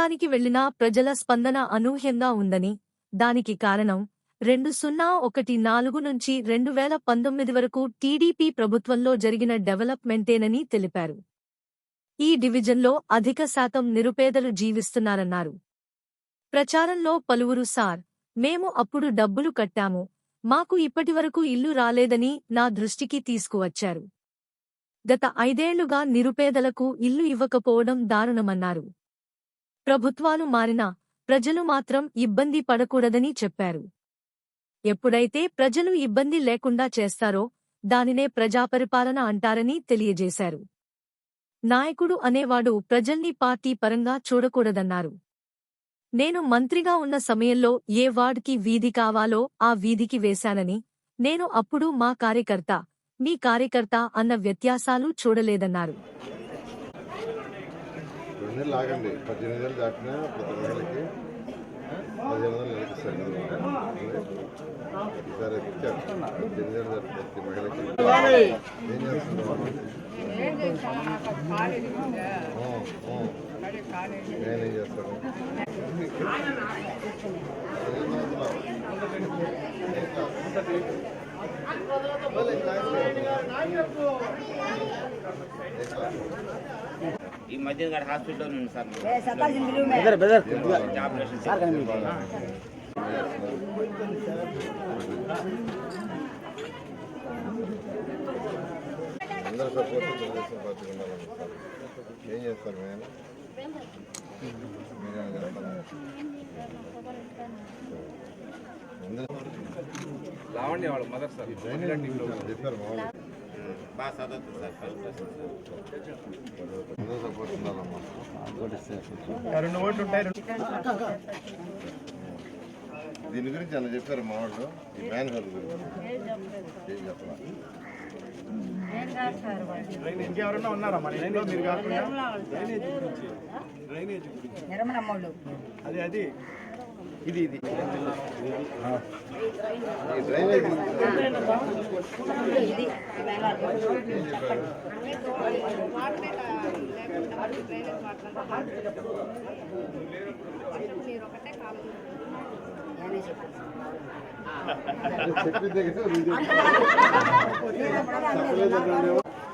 ప్రాంతానికి వెళ్ళినా ప్రజల స్పందన అనూహ్యంగా ఉందని. దానికి కారణం రెండు సున్నా ఒకటి నాలుగు నుంచి రెండు వేల పంతొమ్మిది వరకు టీడీపీ ప్రభుత్వంలో జరిగిన డెవలప్మెంటేనని తెలిపారు. ఈ డివిజన్లో అధిక శాతం నిరుపేదలు జీవిస్తున్నారన్నారు. ప్రచారంలో పలువురు సార్ మేము అప్పుడు డబ్బులు కట్టాము. మాకు ఇప్పటివరకు ఇల్లు రాలేదని నా దృష్టికి తీసుకువచ్చారు. గత ఐదేళ్ళుగా నిరుపేదలకు ఇల్లు ఇవ్వకపోవడం దారుణమన్నారు. ప్రభుత్వాలు మారినా ప్రజలు మాత్రం ఇబ్బంది పడకూడదని చెప్పారు. ఎప్పుడైతే ప్రజలు ఇబ్బంది లేకుండా చేస్తారో దానినే ప్రజాపరిపాలన అంటారని తెలియజేశారు. నాయకుడు అనేవాడు ప్రజల్ని పార్టీ పరంగా చూడకూడదన్నారు. నేను మంత్రిగా ఉన్న సమయంలో ఏ వార్డ్కి వీధి కావాలో ఆ వీధికి వేశానని నేను అప్పుడు మా కార్యకర్త మీ కార్యకర్త అన్న వ్యత్యాసాలు చూడలేదన్నారు. నెలలు ఆగండి పద్దెనిమిది నెలలు దాటినా ప్రతి నెలకి పదిహేను వందలు నెలకి ఇస్తారు ఈసారి ఇచ్చారు పద్దెనిమిది నెలలు దాటి ప్రతి మహిళకి ఏం ఆ. నేనేం చేస్తాను ఈ మధ్య హాస్పిటల్లో ఉంది సార్. బెదర్ సార్ అందరూ సపోర్ట్ తెలుగుదేశం పార్టీకి ఉండాలని సార్ ఏం చేస్తారు మేము అందరూ లావణ్య వాళ్ళ మదర్ సార్. చెప్పారు మామూలు బాగా చదువుతుంది సార్ రెండు ఓట్లు ఉంటాయి దీని గురించి అన్న చెప్పారు మా వాళ్ళు? ఈ మ్యాన్ హెల్త్ గురించి. చెప్పాలా? ఇంకెవరన్నా ఉన్నారా మన ఇంట్లో? మీరు కాకుండా? నిర్మలమ్మోళ్ళు అది అది. ఇది ఇది. ఈ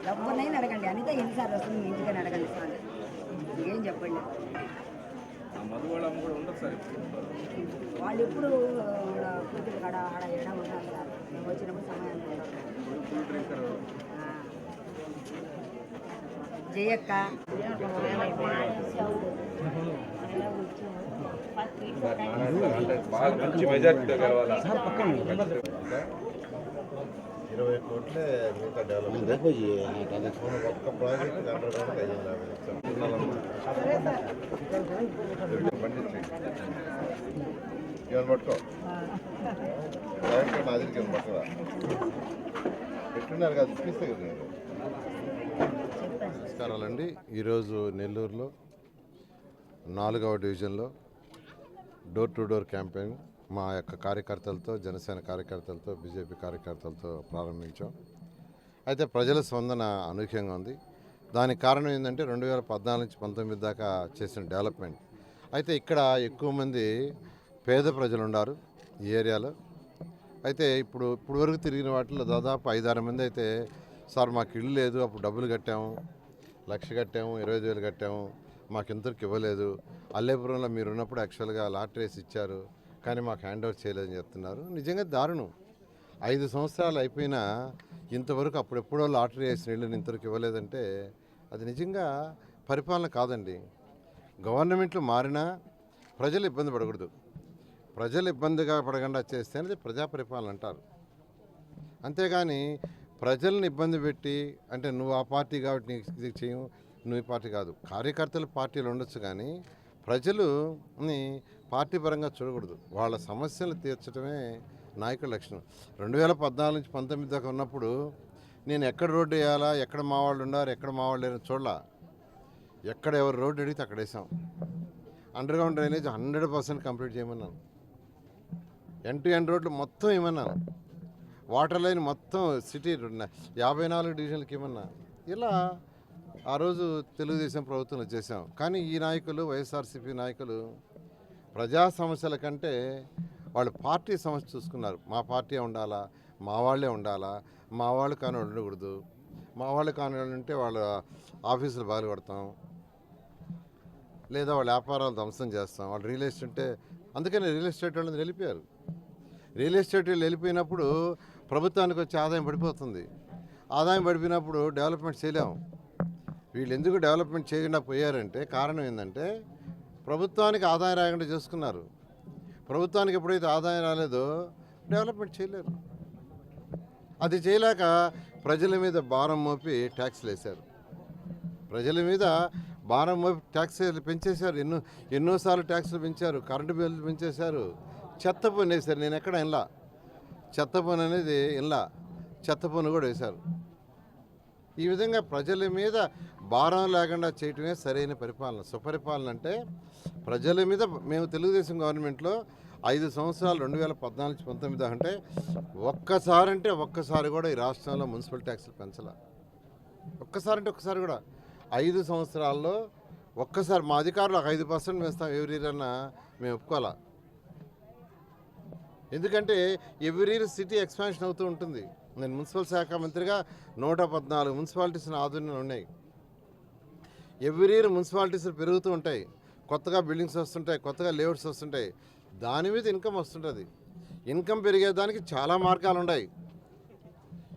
ఎవరినైనా అడగండి అనిత ఎన్నిసార్లు వస్తుంది మీ ఇంటికని అడగండి సార్ ఏం చెప్పండి. మధువాళ్ళమ్మ కూడా ఉండదు సార్ వాళ్ళు ఎప్పుడు కూతురు కాడ ఆడ ఎడ సార్? మేము వచ్చినప్పుడు ఉన్నారు. ఆ. జయక్క. మంచి మెజార్టీతో గెలవాలి. ఇరవై కోట్లే మిగతా డెవలప్మెంట్ ఒక్క ప్రాజెక్ట్ అండర్ గ్రౌండ్ ఐదు వందల యాభై లక్షలు పండించండి ఇవన్నీ పట్టుకో. డైరెక్ట్ నా దగ్గరికి ఏమైనా పట్టరా పెట్టున్నారు కదా చూపిస్తే కదా నేను నమస్కారాలండి. ఈరోజు నెల్లూరులో నాలుగవ డివిజన్లో డోర్ టు డోర్ క్యాంపెయిన్ మా యొక్క కార్యకర్తలతో జనసేన కార్యకర్తలతో బీజేపీ కార్యకర్తలతో ప్రారంభించాం. అయితే ప్రజల స్పందన అనూహ్యంగా ఉంది. దానికి కారణం ఏంటంటే రెండు వేల పద్నాలుగు నుంచి పంతొమ్మిది దాకా చేసిన డెవలప్మెంట్. అయితే ఇక్కడ ఎక్కువ మంది పేద ప్రజలు ఉన్నారు ఈ ఏరియాలో. అయితే ఇప్పుడు ఇప్పుడు వరకు తిరిగిన వాటిలో దాదాపు ఐదారు మంది అయితే సార్ మాకు ఇల్లు లేదు అప్పుడు డబ్బులు కట్టాము లక్ష కట్టాము ఇరవై ఐదు వేలు కట్టాము మాకు ఇంతవరకు ఇవ్వలేదు అల్లేపురంలో మీరు ఉన్నప్పుడు యాక్చువల్గా లాటరీస్ ఇచ్చారు కానీ మాకు హ్యాండ్ ఓవర్ చేయలేదని చెప్తున్నారు. నిజంగా దారుణం. ఐదు సంవత్సరాలు అయిపోయినా ఇంతవరకు అప్పుడెప్పుడో లాటరీ వేసిన ఇళ్ళని ఇంతవరకు ఇవ్వలేదంటే అది నిజంగా పరిపాలన కాదండి. గవర్నమెంట్లు మారినా ప్రజలు ఇబ్బంది పడకూడదు. ప్రజలు ఇబ్బందిగా పడకుండా చేస్తే అనేది ప్రజా పరిపాలన అంటారు. అంతేగాని ప్రజల్ని ఇబ్బంది పెట్టి అంటే నువ్వు ఆ పార్టీ కాబట్టి నీకు ఇది చేయము నువ్వు ఈ పార్టీ కాదు. కార్యకర్తలు పార్టీలు ఉండొచ్చు కానీ ప్రజలుని పార్టీ పరంగా చూడకూడదు. వాళ్ళ సమస్యలు తీర్చడమే నాయకుల లక్షణం రెండు వేల పద్నాలుగు నుంచి పంతొమ్మిది దాకా ఉన్నప్పుడు నేను ఎక్కడ రోడ్డు వేయాలా ఎక్కడ మా వాళ్ళు ఉన్నారు ఎక్కడ మా వాళ్ళు లేరు చూడలా. ఎక్కడ ఎవరు రోడ్డు అడిగితే అక్కడ వేసాం. Under ground drainage hundred percent complete చేయమన్నాను. N to end రోడ్లు మొత్తం ఇవ్వమన్నాను. వాటర్ లైన్ మొత్తం సిటీ యాభై నాలుగు డివిజన్లకి ఇవ్వమన్నా ఇలా ఆ రోజు తెలుగుదేశం ప్రభుత్వం చేశాం. కానీ ఈ నాయకులు వైఎస్ఆర్సీపీ నాయకులు ప్రజా సమస్యల కంటే వాళ్ళు పార్టీ సమస్య చూసుకున్నారు. మా పార్టీ ఉండాలా? మా వాళ్ళే ఉండాలా? మా వాళ్ళు కానీ ఉండకూడదు. మా వాళ్ళు కానీ ఉంటే వాళ్ళ ఆఫీసులు బాగా కొడతాం లేదా వాళ్ళ వ్యాపారాలు ధ్వంసం చేస్తాం. వాళ్ళు రియల్ ఎస్టేట్ ఉంటే అందుకని రియల్ ఎస్టేట్ వాళ్ళని వెళ్ళిపోయారు రియల్ ఎస్టేట్ వాళ్ళు వెళ్ళిపోయినప్పుడు ప్రభుత్వానికి వచ్చే ఆదాయం పడిపోతుంది. ఆదాయం పడిపోయినప్పుడు డెవలప్మెంట్ చేయలేము వీళ్ళు ఎందుకు డెవలప్మెంట్ చేయకుండా పోయారంటే కారణం ఏంటంటే ప్రభుత్వానికి ఆదాయం రాకుండా చేసుకున్నారు. ప్రభుత్వానికి ఎప్పుడైతే ఆదాయం రాలేదో డెవలప్మెంట్ చేయలేరు. అది చేయలేక ప్రజల మీద భారం మోపి ట్యాక్స్లు వేశారు. ప్రజల మీద భారం మోపి ట్యాక్స్ పెంచేశారు. ఎన్నో ఎన్నోసార్లు ట్యాక్స్లు పెంచారు. కరెంటు బిల్లు పెంచేశారు. చెత్త పన్ను వేశారు. నేను ఎక్కడ ఇన్లా చెత్త పన్ను అనేది ఇన్లా చెత్త పన్ను కూడా వేశారు. ఈ విధంగా ప్రజల మీద భారం లేకుండా చేయటమే సరైన పరిపాలన. సుపరిపాలన అంటే ప్రజల మీద మేము తెలుగుదేశం గవర్నమెంట్లో ఐదు సంవత్సరాలు రెండు వేల పద్నాలుగు పంతొమ్మిది అంటే ఒక్కసారి అంటే ఒక్కసారి కూడా ఈ రాష్ట్రంలో మున్సిపల్ ట్యాక్సులు పెంచాల. ఒక్కసారి అంటే ఒక్కసారి కూడా. ఐదు సంవత్సరాల్లో ఒక్కసారి మా అధికారులు ఒక ఐదు పర్సెంట్ పెంచుతాం ఎవరి అన్నా మేము ఒప్పుకోవాలా? ఎందుకంటే ఎవ్రీ ఇయర్ సిటీ ఎక్స్పాన్షన్ అవుతూ ఉంటుంది. నేను మున్సిపల్ శాఖ మంత్రిగా నూట పద్నాలుగు మున్సిపాలిటీస్ ఆధునంలో ఉన్నాయి. ఎవ్రీ ఇయర్ మున్సిపాలిటీస్ పెరుగుతూ ఉంటాయి. కొత్తగా బిల్డింగ్స్ వస్తుంటాయి కొత్తగా లేఅవుట్స్ వస్తుంటాయి. దాని మీద ఇన్కమ్ వస్తుంటుంది. ఇన్కమ్ పెరిగేదానికి చాలా మార్గాలు ఉన్నాయి.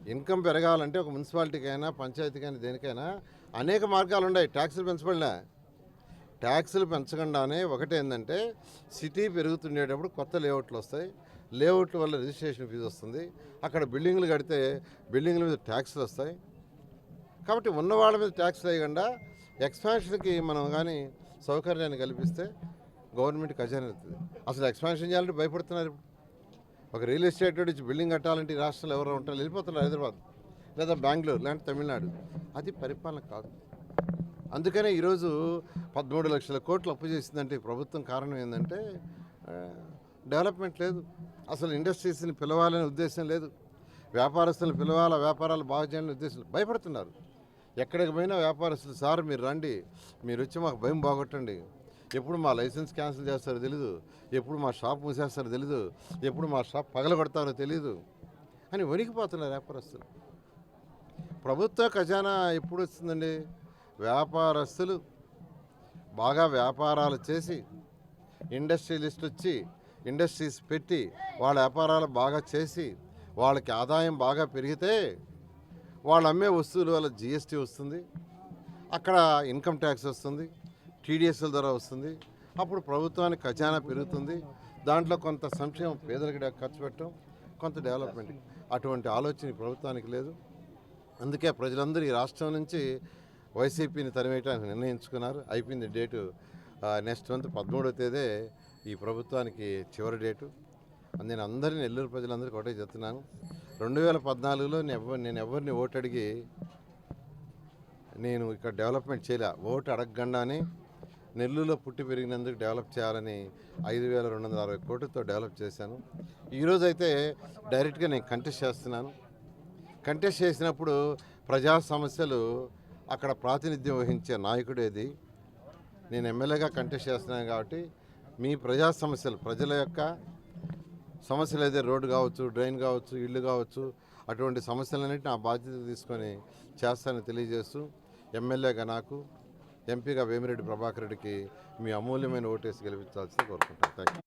ఇన్కమ్ పెరగాలంటే ఒక మున్సిపాలిటీకైనా పంచాయతీకైనా దేనికైనా అనేక మార్గాలు ఉన్నాయి. ట్యాక్సులు పెంచబడినా. ట్యాక్సులు పెంచకుండానే ఒకటి ఏంటంటే సిటీ పెరుగుతుండేటప్పుడు కొత్త లేఅవుట్లు వస్తాయి. లేఅవుట్ల వల్ల రిజిస్ట్రేషన్ ఫీజు వస్తుంది. అక్కడ బిల్డింగ్లు కడితే బిల్డింగ్ల మీద ట్యాక్సులు వస్తాయి. కాబట్టి ఉన్న వాళ్ళ మీద ట్యాక్స్ వేయకుండా ఎక్స్పాన్షన్కి మనం కానీ సౌకర్యాన్ని కల్పిస్తే గవర్నమెంట్ ఖజానా అవుతుంది అసలు ఎక్స్పాన్షన్ చేయాలంటే భయపడుతున్నారు ఒక రియల్ ఎస్టేట్ నుంచి బిల్డింగ్ కట్టాలంటే ఈ రాష్ట్రంలో ఎవరో ఉంటారు వెళ్ళిపోతున్నారు హైదరాబాద్ లేదా బెంగళూరు లేదంటే తమిళనాడు. అది పరిపాలన కాదు. అందుకనే ఈరోజు పదమూడు లక్షల కోట్లు అప్పు చేసిందంటే ప్రభుత్వం కారణం ఏంటంటే డెవలప్మెంట్ లేదు. అసలు ఇండస్ట్రీస్ని పిలవాలనే ఉద్దేశం లేదు. వ్యాపారస్తులను పిలవాల వ్యాపారాలు బాగా చేయాలనే ఉద్దేశం భయపడుతున్నారు. ఎక్కడికి పోయినా వ్యాపారస్తులు సార్ మీరు రండి మీరు వచ్చి మాకు భయం బాగొట్టండి. ఎప్పుడు మా లైసెన్స్ క్యాన్సిల్ చేస్తారో తెలీదు. ఎప్పుడు మా షాప్ మూసేస్తారో తెలీదు. ఎప్పుడు మా షాప్ పగలగొడతారో తెలీదు. అని వణికిపోతున్నారు వ్యాపారస్తులు. ప్రభుత్వ ఖజానా ఎప్పుడు వస్తుందండి వ్యాపారస్తులు బాగా వ్యాపారాలు చేసి ఇండస్ట్రియలిస్ట్ వచ్చి ఇండస్ట్రీస్ పెట్టి వాళ్ళ వ్యాపారాలు బాగా చేసి వాళ్ళకి ఆదాయం బాగా పెరిగితే వాళ్ళు అమ్మే వస్తువుల వల్ల జిఎస్టీ వస్తుంది. అక్కడ ఇన్కమ్ ట్యాక్స్ వస్తుంది. టీడీఎస్ల ద్వారా వస్తుంది. అప్పుడు ప్రభుత్వానికి ఖజానా పెరుగుతుంది. దాంట్లో కొంత సంక్షేమం పేదలకు ఖర్చు పెట్టడం కొంత డెవలప్మెంట్ అటువంటి ఆలోచన ప్రభుత్వానికి లేదు. అందుకే ప్రజలందరూ ఈ రాష్ట్రం నుంచి వైసీపీని తరిమేయడానికి నిర్ణయించుకున్నారు. అయిపోయింది డేటు. నెక్స్ట్ మంత్ పదమూడవ తేదీ ఈ ప్రభుత్వానికి చివరి డేటు. నేను అందరిని నెల్లూరు ప్రజలందరికీ ఒకటే చెప్తున్నాను. రెండు వేల పద్నాలుగులో నేను నేను ఎవరిని ఓటు అడిగి నేను ఇక్కడ డెవలప్మెంట్ చేయలే. ఓటు అడగకుండానే నెల్లూరులో పుట్టి పెరిగినందుకు డెవలప్ చేయాలని ఐదు వేల రెండు వందల అరవై కోట్లతో డెవలప్ చేశాను. ఈరోజు అయితే డైరెక్ట్గా నేను కంటెస్ట్ చేస్తున్నాను. కంటెస్ట్ చేసినప్పుడు ప్రజా సమస్యలు అక్కడ ప్రాతినిధ్యం వహించే నాయకుడేది నేను ఎమ్మెల్యేగా కంటెస్ట్ చేస్తున్నాను కాబట్టి మీ ప్రజా సమస్యలు ప్రజల యొక్క సమస్యలు అయితే రోడ్డు కావచ్చు డ్రైన్ కావచ్చు ఇల్లు కావచ్చు అటువంటి సమస్యలన్నిటి నా బాధ్యత తీసుకొని చేస్తానని తెలియజేస్తూ ఎమ్మెల్యేగా నాకు ఎంపీగా వేమిరెడ్డి ప్రభాకర్ రెడ్డికి మీ అమూల్యమైన ఓటేసి గెలిపించాల్సింది కోరుకుంటాను థ్యాంక్ యూ